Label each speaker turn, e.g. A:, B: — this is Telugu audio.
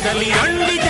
A: కదలి రండి